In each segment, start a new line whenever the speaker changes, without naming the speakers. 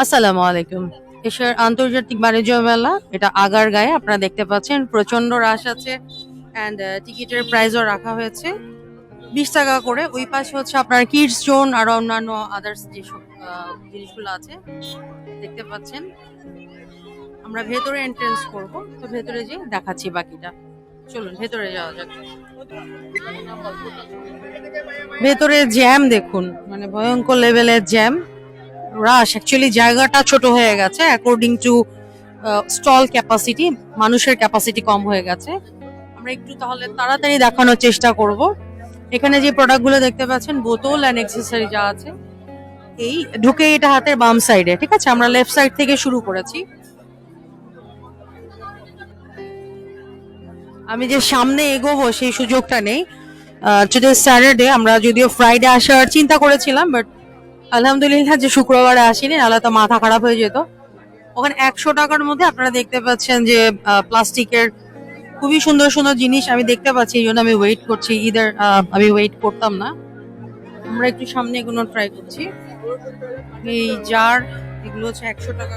আসসালামু আলাইকুম। এশিয়ার আন্তর্জাতিক বাণিজ্য মেলা, এটা আগার গায়ে আপনারা দেখতে পাচ্ছেন প্রচণ্ড রাশ আছে অ্যান্ড টিকিটের প্রাইসও রাখা হয়েছে। বিশ টাকা করে। ওই পাশে হচ্ছে আপনার কিডস জোন আর অন্যান্য আদার্স যেসব জিনিসগুলো আছে, দেখতে পাচ্ছেন। আমরা ভেতরে এন্ট্রেন্স করব, তো ভেতরে যে দেখাচ্ছি বাকিটা। চলুন, ভেতরে যাওয়া যাক। ভেতরে জ্যাম দেখুন মানে ভয়ঙ্কর লেভেলের জ্যাম রাশ অ্যাকচুয়ালি জায়গাটা ছোট হয়ে গেছে অ্যাকর্ডিং টু স্টল ক্যাপাসিটি মানুষের ক্যাপাসিটি কম হয়ে গেছে। আমরা একটু তাহলে তাড়াতাড়ি দেখানোর চেষ্টা করব। এখানে যে প্রোডাক্টগুলো দেখতে পাচ্ছেন, বোতল অ্যান্ড অ্যাক্সেসরি যা আছে, এই ঢুকে এটা হাতের বাম সাইডে ঠিক আছে? আমরা লেফট সাইড থেকে শুরু করেছি। আমি যে সামনে এগোবো, সেই সুযোগটা নেই। টুডে স্যাটারডে আমরা যদিও ফ্রাইডে আসার চিন্তা করেছিলাম বাট আলহামদুলিল্লাহ যে শুক্রবারে আসিনি, নাহলে তো মাথা খারাপ হয়ে যেত। ওখানে একশো টাকার মধ্যে আপনারা দেখতে পাচ্ছেন যে প্লাস্টিকের খুবই সুন্দর সুন্দর জিনিস আমি দেখতে পাচ্ছি, এই জন্য আমি ওয়েট করছি। ইদার আমি ওয়েট করতাম না। আমরা একটু সামনে এগুলো ট্রাই করছি। এই জার এগুলো হচ্ছে একশো টাকা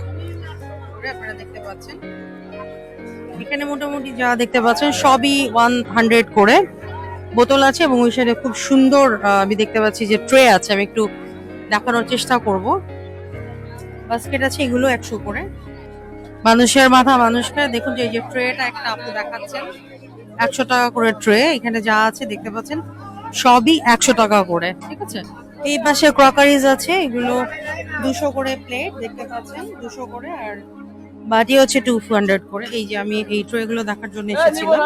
করে আপনারা দেখতে পাচ্ছেন। এখানে মোটামুটি যা দেখতে পাচ্ছেন, সবই ওয়ান হান্ড্রেড করে। বোতল আছে এবং ওই সাইডে খুব সুন্দর আমি দেখতে পাচ্ছি যে ট্রে আছে। আমি একটু দেখানোর চেষ্টা করব। বাস্কেট আছে, এগুলো একশো করে মানুষের মাথা, মানুষকে। দেখুন যে এই যে ট্রেটা একটা আপনি দেখাচ্ছেন। একশো টাকা করে ট্রে এখানে যা আছে দেখতে পাচ্ছেন, সবই একশো টাকা করে, ঠিক আছে? এই পাশে ক্রকারিজ আছে, এগুলো দুশো করে প্লেট দেখতে পাচ্ছেন, দুশো করে, আর বাটি হচ্ছে টু হান্ড্রেড করে। এই যে আমি এই ট্রে গুলো দেখার জন্য এসেছিলাম।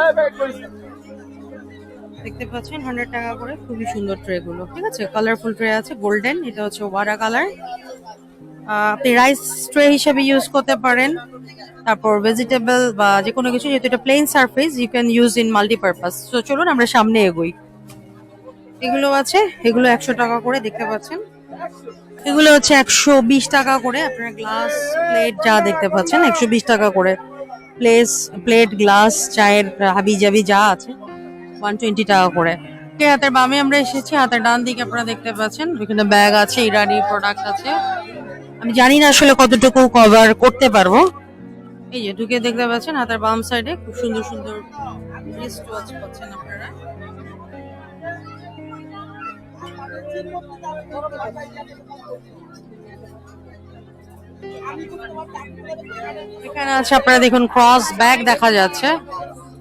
দেখতে পাচ্ছেন হান্ড্রেড টাকা করে খুবই সুন্দর ট্রে গুলো ঠিক আছে? কালারফুল ট্রে আছে গোল্ডেন এটা হচ্ছে ওয়ারা কালার আপনি রাইস ট্রে হিসেবে ইউজ করতে পারেন, তারপর ভেজিটেবল বা যে কোনো কিছু, যেহেতু এটা plain surface you can use in multipurpose তো চলুন আমরা সামনে এগোই। এগুলো আছে, এগুলো একশো টাকা করে দেখতে পাচ্ছেন। এগুলো হচ্ছে একশো বিশ টাকা করে, আপনার গ্লাস প্লেট যা দেখতে পাচ্ছেন, একশো বিশ টাকা করে। প্লেস প্লেট গ্লাস চায়ের হাবি জাবি যা আছে। ওয়ান টোয়েন্টি টাকা করে। হাতের বামে আমরা এসেছি, হাতের ডান দিকে আপনারা দেখতে পাচ্ছেন ওইখানে ব্যাগ আছে ইরানি প্রোডাক্ট আছে। আমি জানি না আসলে কতটুকু কভার করতে পারব। এই যে, ঢুকে দেখতে পাচ্ছেন, হাতের বাম সাইডে খুব সুন্দর সুন্দর ওয়াচ পাচ্ছেন আপনারা। এখানে আছে, আপনারা দেখুন ক্রস ব্যাগ দেখা যাচ্ছে।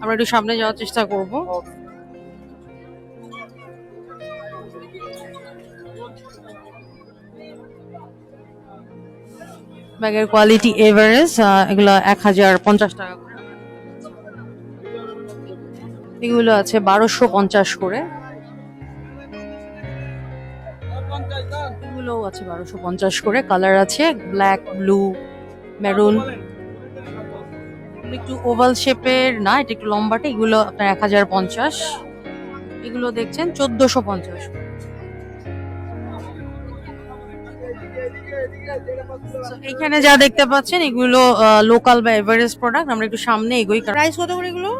আমরা একটু সামনে যাওয়ার চেষ্টা করব। ব্যাগের কোয়ালিটি এভারেজ এগুলো এক হাজার পঞ্চাশ টাকা করে। এগুলো আছে বারোশো পঞ্চাশ করে। এগুলোও আছে বারোশো পঞ্চাশ করে। কালার আছে ব্ল্যাক ব্লু মেরুন একটু ওভাল শেপের না, এটা একটু লম্বাটে, এগুলো আপনার এক হাজার পঞ্চাশ। এগুলো দেখছেন চোদ্দশো পঞ্চাশ So, এইখানে যা দেখতে পাচ্ছেন এগুলো লোকাল বা এভারেস্ট প্রোডাক্ট আমরা একটু সামনে এগোই প্রাইস কত করে এগুলো?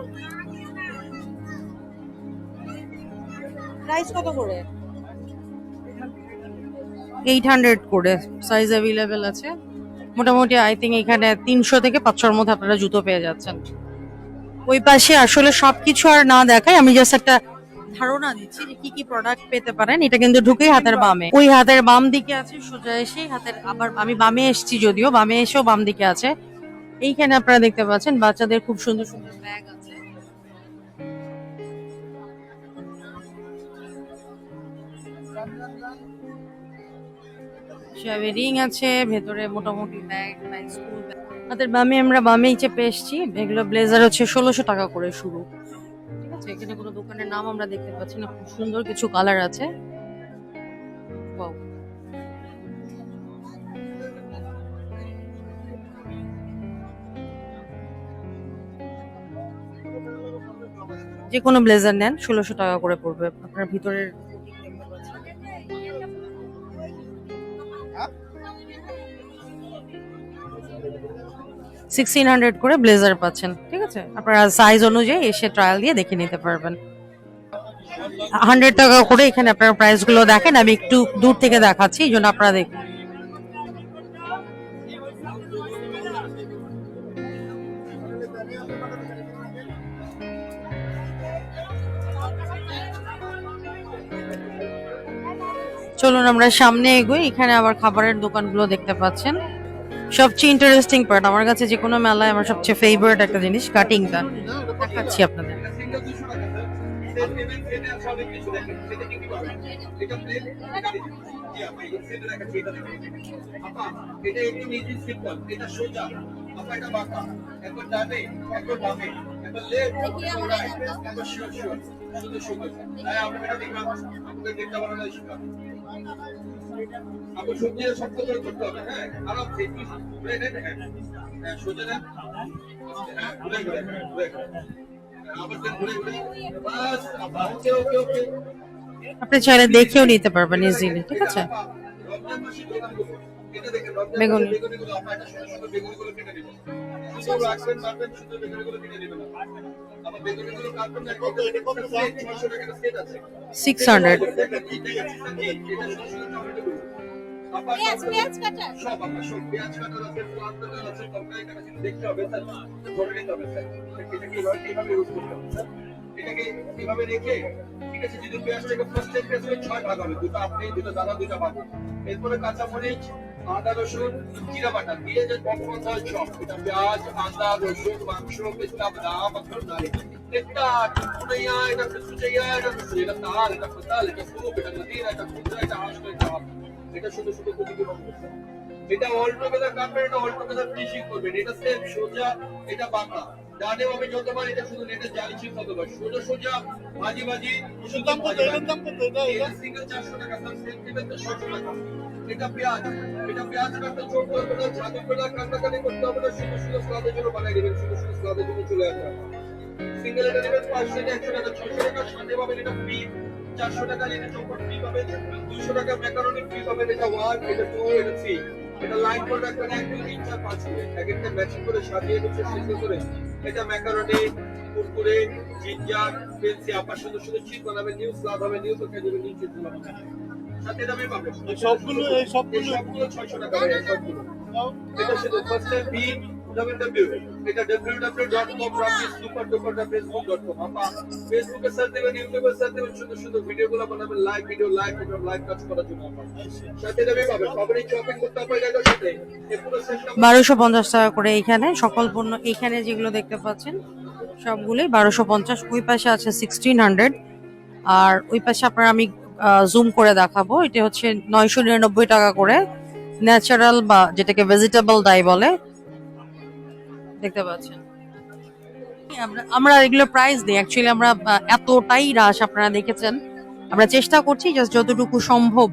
প্রাইস কত করে? এইট হান্ড্রেড করে। সাইজ অ্যাভেলেবেল আছে। মোটামুটি আই থিঙ্ক এখানে তিনশো থেকে পাঁচশোর মধ্যে আপনারা জুতো পেয়ে যাচ্ছেন। ওই পাশে আসলে সবকিছু আর না দেখাই আমি জাস্ট একটা ধারণা দিচ্ছি যে কি কি প্রোডাক্ট পেতে পারেন, এটা কিন্তু ঢুকেই হাতের বামে। ওই হাতের বাম দিকে আছে সোজা এসে হাতের আবার আমি বামে এসেছি যদিও, বামে এসেও বাম দিকে আছে। এইখানে আপনারা দেখতে পাচ্ছেন, বাচ্চাদের খুব সুন্দর সুন্দর ব্যাগ আছে। রিং আছে, ভেতরে মোটামুটি ব্যাগ হাতের বামে আমরা বামেই চেপে এসছি, এগুলো ব্লেজার হচ্ছে ষোলোশো টাকা করে শুরু। এখানে কোনো দোকানের নাম আমরা দেখতে পাচ্ছি না, খুব সুন্দর কিছু কালার আছে. যে কোনো ব্লেজার নেন, ষোলোশো টাকা করে পড়বে আপনার ভিতরের সিক্সটিন হান্ড্রেড করে ব্লেজার পাচ্ছেন, ঠিক আছে? আপনারা সাইজ অনুযায়ী এসে ট্রায়াল দিয়ে দেখে নিতে পারবেন। হান্ড্রেড টাকা করে এখানে আপনারা প্রাইসগুলো দেখেন, আমি একটু দূর থেকে দেখাচ্ছি, এই জন্য আপনারা দেখুন। চলুন আমরা সামনে এগোই। এখানে আবার খাবারের দোকানগুলো দেখতে পাচ্ছেন। সবচেয়ে ইন্টারেস্টিং পার্ট আমার কাছে যে কোনো মেলায় আমার সবচেয়ে ফেভারিট একটা জিনিস কাটিংটা দেখাচ্ছি আপনাদের।
পাবেন এটা আপনি সবজি শক্ত করে করতে হবে। হ্যাঁ আরাম থেকে ঘুরে নেন সোজা নেন ঘুরে ঘুরে ঘুরে ঘুরে। আবার দেন ঘুরে ঘুরে। বাস ওকে ওকে ওকে
আপনি চাইলে দেখেও নিতে পারবেন ইজিলি ঠিক আছে? বেগুনি।
মাসে বেগুনিগুলো আপনার একটা ছোট ছোট বেগুনিগুলো কেটে নেবেন শুধু রাখবেন মারবেন শুধু বেগুনিগুলো কেটে নেবেন আবার বেগুনিগুলো কাটবেন না একটা সেট 600 টাকার সেট আছে
সিক্স হান্ড্রেড
এটাকে রেখে ঠিক আছে যদি পেঁয়াজটাকে ফার্স্ট ছয় ভাগ দুটো আপনি দুটো দাদা দুটো বাবু এরপরে কাঁচা মরিচ আদা রসুন জিরা বাটা দিয়ে যে পপকর্ন হয় চপ এটা পেঁয়াজ আদা রসুন মাংস পেস্তা বাদাম আপনার নারকেল এটা টুকুনাইয়া এটা কুচুচাইয়া এটা এটা তাল এটা পাতাল এটা সুপ এটা নদীরা এটা কুচা এটা হাঁস এটা এটা শুধু শুধু করছে এটা অল টুগেদার কাটবেন এটা অল টুগেদার ফিনিশিং করবেন। এটা সেম সোজা এটা বাঁকা ডানে বামে যত এটা শুধু নেটে জালি ছিল তত বার সোজা সোজা ভাজি ভাজি
দাম কত? এটা
সিঙ্গেল চারশো টাকা স্যার সেম দিবেন তো টাকা এটা পেঁয়াজ। এটা পেঁয়াজ কাটতে ছোট করবে না করে কাটাকাটি করতে হবে না, শুধু শুধু স্লাদের জন্য বানাই দিবেন, শুধু শুধু স্লাদের জন্য চলে আসবে। সিঙ্গেল এটা নেবেন পাঁচশো থেকে একশো টাকা ছশো টাকা সাথে পাবেন এটা ফ্রি চারশো টাকা এটা চৌপট ফ্রি পাবেন দুশো টাকা ম্যাকারনি ফ্রি পাবেন, এটা ওয়ান এটা টু এটা থ্রি এটা লাইন করে রাখবেন, এক, দুই, তিন, চার, পাঁচ করে এক, একটা ম্যাচিং করে সাজিয়ে গুছিয়ে সিদ্ধ করে। এটা ম্যাকারনি কুরকুরে জিঞ্জার পেন্সি আপার সুন্দর সুন্দর চিজ বানাবেন নিউ স্লাদ হবে নিউ তরকারি দেবেন নিউ চিজ বানাবেন। সাথে দামে
সবগুলো, এই সবগুলো
সবগুলো ছয়শো টাকা করে সবগুলো। এটা শুধু বি
বারোশো পঞ্চাশ টাকা করে এইখানে সকল পণ্য এইখানে যেগুলো দেখতে পাচ্ছেন, সবগুলোই বারোশো পঞ্চাশ। ওই পাশে আছে সিক্সটিন হান্ড্রেড আর ওই পাশে আপনার আমি জুম করে দেখাবো। এটা হচ্ছে নয়শো নিরানব্বই টাকা করে। ন্যাচারাল বা যেটাকে ভেজিটেবল ডাই বলে। দেখতে পাচ্ছেন। আমরা এগুলো প্রাইস দিই। অ্যাকচুয়ালি আমরা এতটাই রাশ আপনারা দেখেছেন। আমরা চেষ্টা করছি জাস্ট যতটুকু সম্ভব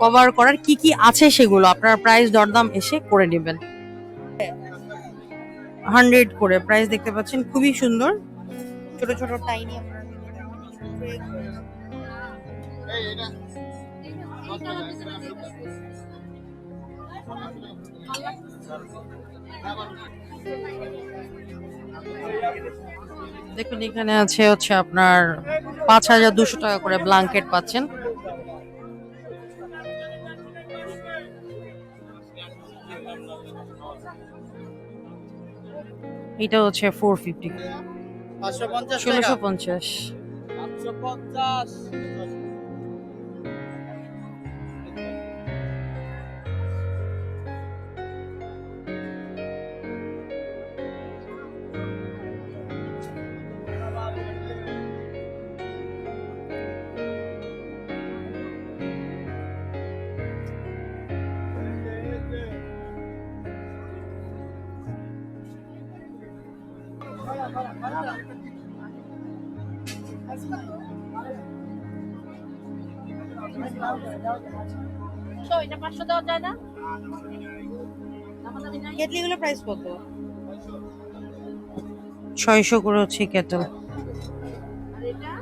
কভার করার। কি কি আছে সেগুলো? আপনারা প্রাইস দরদাম এসে করে নেবেন। হান্ড্রেড করে প্রাইস দেখতে পাচ্ছেন। খুবই সুন্দর। ছোট ছোট টাইনি
এটা
দেখুন এখানে আছে হচ্ছে আপনার পাঁচ হাজার দুশো টাকা করে ব্লাঙ্কেট পাচ্ছেন। এটা হচ্ছে ফোর ফিফটি ষোলোশো পঞ্চাশ।
দেওয়া না?
কেটলিগুলো প্রাইস কত? ছয়শো করে হচ্ছে কেটল।
আর এটা?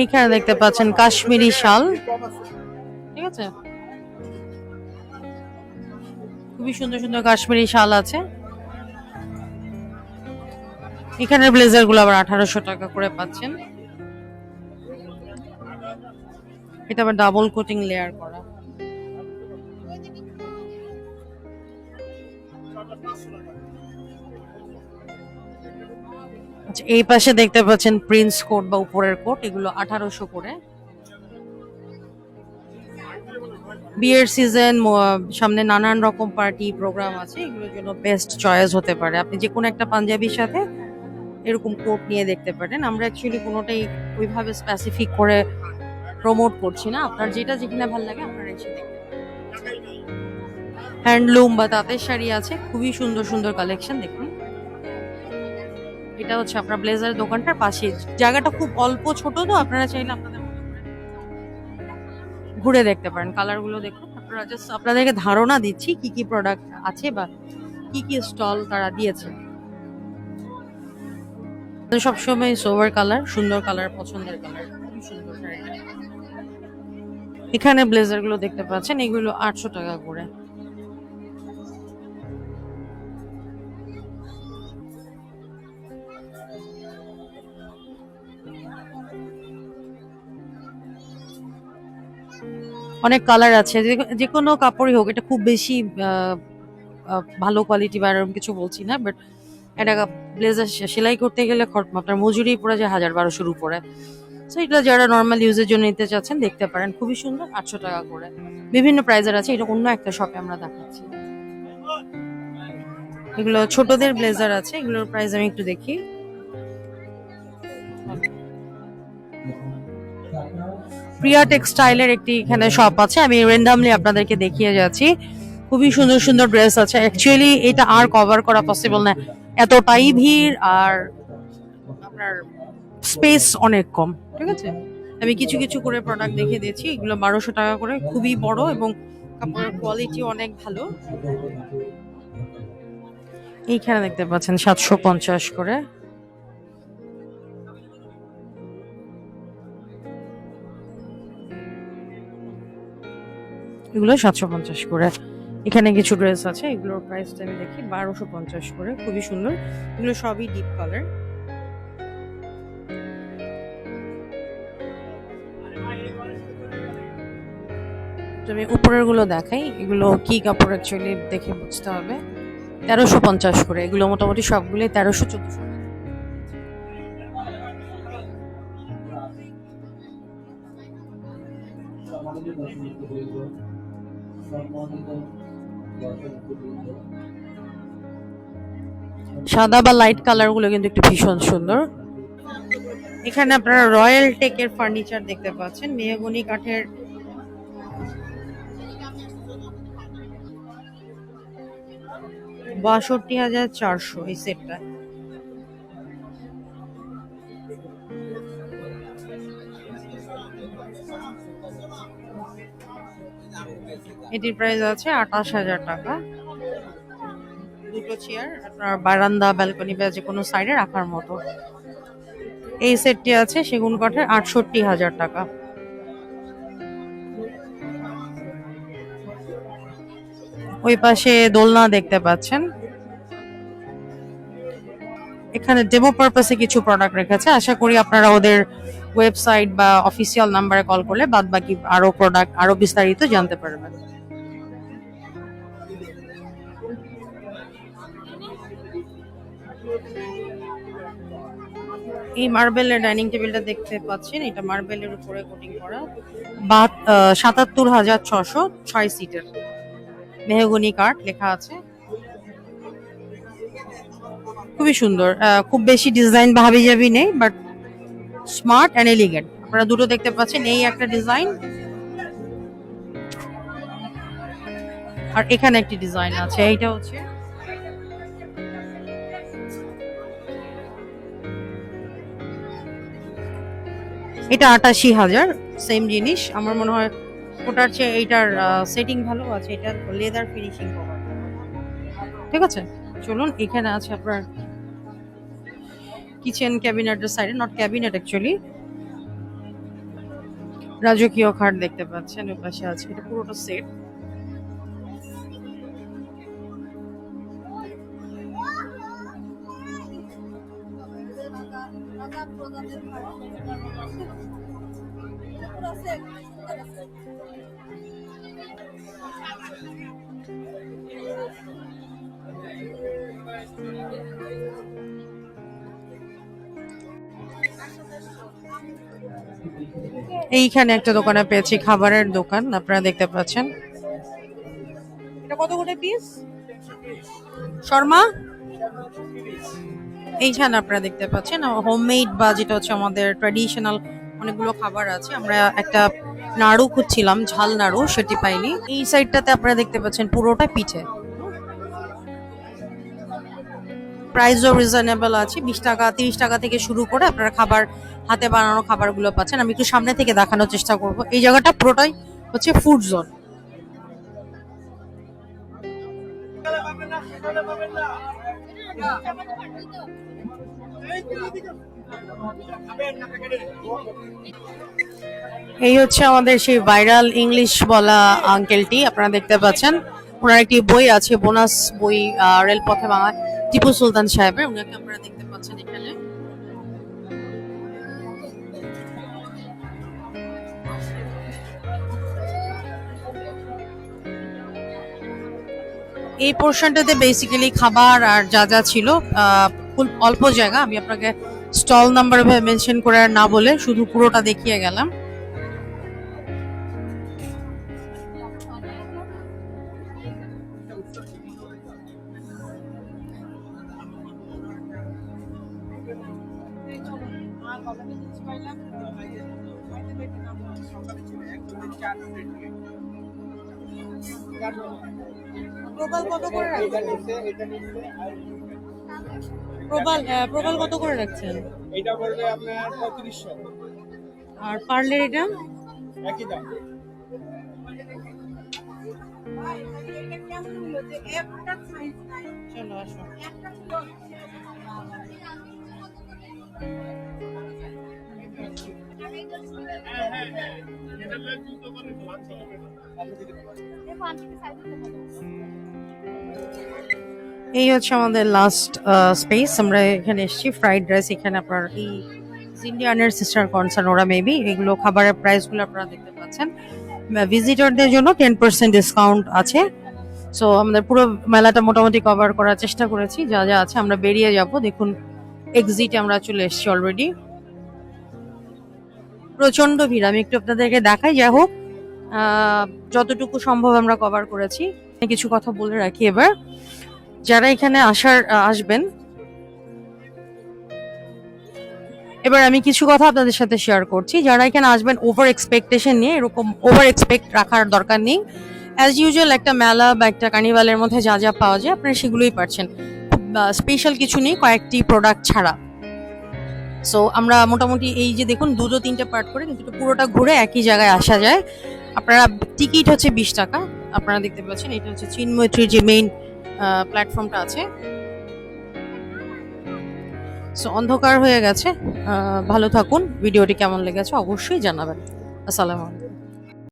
এইখানে দেখতে পাচ্ছেন কাশ্মীরি শাল। ঠিক আছে? খুবই সুন্দর সুন্দর কাশ্মীরি শাল আছে। এখানে ব্লেজারগুলো আবার আঠারোশো টাকা করে পাচ্ছেন। এটা আবার ডাবল কোটিং লেয়ার করা। এই পাশে দেখতে পাচ্ছেন প্রিন্স কোট বা উপরের কোট, এগুলো আঠারোশো করে। বিয়ের সিজন সামনে নানান রকম পার্টি প্রোগ্রাম আছে, এগুলোর জন্য বেস্ট চয়েস হতে পারে। আপনি যে কোনো একটা পাঞ্জাবির সাথে এরকম কোট নিয়ে দেখতে পারেন। আমরা অ্যাকচুয়ালি কোনোটাই ওইভাবে স্পেসিফিক করে প্রমোট করছি না। আপনার যেটা যেখানে ভালো লাগে, আপনার এসে দেখতে হ্যান্ডলুম বা তাঁতের শাড়ি আছে, খুবই সুন্দর সুন্দর কালেকশন দেখুন। এটা হচ্ছে আপনার ব্লেজার দোকানটার পাশে জায়গাটা খুব অল্প ছোট তো, আপনারা চাইলে আপনাদের ঘুরে দেখতে পারেন। কালারগুলো দেখুন, আপনারা জাস্ট আপনাদেরকে ধারণা দিচ্ছি কি কি প্রোডাক্ট আছে বা কি কি স্টল তারা দিয়েছে। সবসময় সোভার কালার সুন্দর কালার পছন্দের কালার সুন্দর। এখানে ব্লেজারগুলো দেখতে পাচ্ছেন, এগুলো আটশো টাকা করে। অনেক কালার আছে, যে- কোনো কাপড়ই হোক, এটা খুব বেশি ভালো কোয়ালিটি বা এরকম কিছু বলছি না বাট একটা ব্লেজার সেলাই করতে গেলে আপনার মজুরি পড়ে যায় হাজার বারোশোর উপরে। সো এটা যারা নর্মাল ইউজের জন্য নিতে চাচ্ছেন, দেখতে পারেন, খুবই সুন্দর, আটশো টাকা করে। বিভিন্ন প্রাইজের আছে, এটা অন্য একটা শপে আমরা দেখাচ্ছি। এগুলো ছোটদের ব্লেজার আছে, এগুলোর প্রাইস আমি একটু দেখি। প্রিয়া টেক্সটাইলের একটি এখানে শপ আছে। আমি রেন্ডামলি আপনাদেরকে দেখিয়ে যাচ্ছি। খুবই সুন্দর সুন্দর ড্রেস আছে। অ্যাকচুয়ালি এটা আর কভার করা পসিবল না। এতটাই ভিড় আর আপনার স্পেস অনেক কম, ঠিক আছে? আমি কিছু কিছু করে প্রোডাক্ট দেখিয়ে দিয়েছি। এগুলো বারোশো টাকা করে। খুবই বড় এবং কাপড়ের কোয়ালিটি অনেক ভালো। এইখানে দেখতে পাচ্ছেন সাতশো পঞ্চাশ করে। এগুলো সাতশো পঞ্চাশ করে। এখানে কিছু ড্রেস আছে, এগুলোর প্রাইসটা আমি দেখি, বারোশো পঞ্চাশ করে, খুবই সুন্দর। এগুলো সবই ডিপ কালার আমি উপরেরগুলো দেখাই, এগুলো কি কাপড় অ্যাকচুয়ালি দেখে বুঝতে হবে। তেরোশো পঞ্চাশ করে, এগুলো মোটামুটি সবগুলোই তেরোশো চোদ্দশো সাদা বা লাইট কালারগুলো কিন্তু একটু ভীষণ সুন্দর। এখানে আপনারা রয়্যাল টেকের ফার্নিচার দেখতে পাচ্ছেন, মেহগনি কাঠের। বাষট্টি হাজার চারশো এই সেটটা এটির প্রাইস আছে আঠাশ হাজার টাকা। দুটো চেয়ার আপনার বারান্দা ব্যালকনি বা যে কোনো সাইডে রাখার মতো। এই সেটটি আছে সেগুন কাঠের আটষট্টি হাজার টাকা। ওই পাশে দোলনা দেখতে পাচ্ছেন। এখানে ডেমো পারপাসে কিছু প্রোডাক্ট রেখেছে। আশা করি আপনারা ওদের ওয়েবসাইট বা অফিসিয়াল নাম্বারে কল করলে বাদ বাকি আরও প্রোডাক্ট আরও বিস্তারিত জানতে পারবেন। এই মার্বেলের ডাইনিং টেবিলটা দেখতে পাচ্ছেন, এটা মার্বেলের উপরে কোটিং করা। বা সাতাত্তর হাজার ছশো ছয় সিটের মেহগনি কাঠ লেখা আছে। খুবই সুন্দর খুব বেশি ডিজাইন ভাবি জাবি নেই বাট স্মার্ট অ্যান্ড এলিগেন্ট। আপনারা দুটো দেখতে পাচ্ছেন, এই একটা ডিজাইন। আর এখানে একটি ডিজাইন আছে, এইটা হচ্ছে। এটা আটাশি হাজার সেম জিনিস। আমার মনে হয় ওটার চেয়ে এইটার সেটিং ভালো আছে এটা লেদার ফিনিশিং ঠিক আছে? চলুন, এখানে আছে আপনার কিচেন ক্যাবিনেটের সাইডে নট ক্যাবিনেট অ্যাকচুয়ালি রাজকীয় খাট দেখতে পাচ্ছেন ওই পাশে আছে, এটা পুরোটা সেট এইখানে একটা দোকানে পেয়েছি, খাবারের দোকান, আপনারা দেখতে পাচ্ছেন। শর্মা? এইখানে আপনারা দেখতে পাচ্ছেন হোমমেড বা যেটা হচ্ছে আমাদের ট্র্যাডিশনাল অনেকগুলো খাবার আছে। আমরা একটা নাড়ু খুঁজছিলাম, ঝাল নাড়ু, সেটি পাইনি। এই সাইডটাতে আপনারা দেখতে পাচ্ছেন পুরোটা পিঠে। প্রাইসও রিজনেবল আছে। বিশ টাকা, তিরিশ টাকা থেকে শুরু করে আপনারা খাবার, হাতে বানানো খাবারগুলো পাচ্ছেন। আমি একটু সামনে থেকে দেখানোর চেষ্টা করব। এই জায়গাটা পুরোটাই হচ্ছে ফুড জোন এই হচ্ছে আমাদের সেই ভাইরাল ইংলিশ বলা আঙ্কেলটি আপনারা দেখতে পাচ্ছেন। ওনার একটি বই আছে বোনাস বই রেলপথে বাংলা টিপু সুলতান সাহেবের, ওনাকে আপনারা দেখতে পাচ্ছেন এখানে। এই পোর্শনটাতে বেসিক্যালি খাবার আর যা যা ছিল অল্প জায়গা। আমি আপনাকে স্টল নাম্বার মেনশন করে না বলে শুধু পুরোটা দেখিয়ে গেলাম। প্রবাল কত করে রাখছেন? প্রবাল আহ, প্রবাল কত করে রাখছেন?
এটা পড়বে আপনার পঁয়ত্রিশশো।
আর পার্লের এটা?
একই দাম।
চলো আসো। এই হচ্ছে আমাদের লাস্ট স্পেস আমরা এখানে এসেছি ফ্রাইড রাইস এখানে আপনার এই ইন্ডিয়ানের সিস্টার কনসার্ন ওরা মেবি এগুলো খাবারের প্রাইসগুলো আপনারা দেখতে পাচ্ছেন। ভিজিটরদের জন্য টেন পার্সেন্ট ডিসকাউন্ট আছে। সো আমাদের পুরো মেলাটা মোটামুটি কভার করার চেষ্টা করেছি। যা যা আছে আমরা বেরিয়ে যাব। দেখুন এক্সিটে আমরা চলে এসেছি অলরেডি প্রচণ্ড ভিড়। আমি একটু আপনাদেরকে দেখাই, যাই হোক যতটুকু সম্ভব আমরা কভার করেছি। কিছু কথা বলে রাখি এবার। যারা এখানে আসার আসবেন, এবার আমি কিছু কথা আপনাদের সাথে শেয়ার করছি। যারা এখানে আসবেন ওভার এক্সপেকটেশন নিয়ে, এরকম ওভার এক্সপেক্ট রাখার দরকার নেই। অ্যাজ ইউজুয়াল একটা মেলা বা একটা কার্নিভালের মধ্যে যা যা পাওয়া যায়, আপনারা সেগুলোই পাচ্ছেন। স্পেশাল কিছু নেই, কয়েকটি প্রোডাক্ট ছাড়া। সো আমরা মোটামুটি এই যে দেখুন, দুটো তিনটে পার্ট করে কিন্তু পুরোটা ঘুরে একই জায়গায় আসা যায়। আপনারা টিকিট হচ্ছে বিশ টাকা। আপনারা দেখতে পাচ্ছেন, এটা হচ্ছে চিন্ময়ত্রীর যে মেইন প্ল্যাটফর্মটা আছে। সো অন্ধকার হয়ে গেছে। ভালো থাকুন। ভিডিওটি কেমন লেগেছে অবশ্যই জানাবেন। আসসালামু আলাইকুম।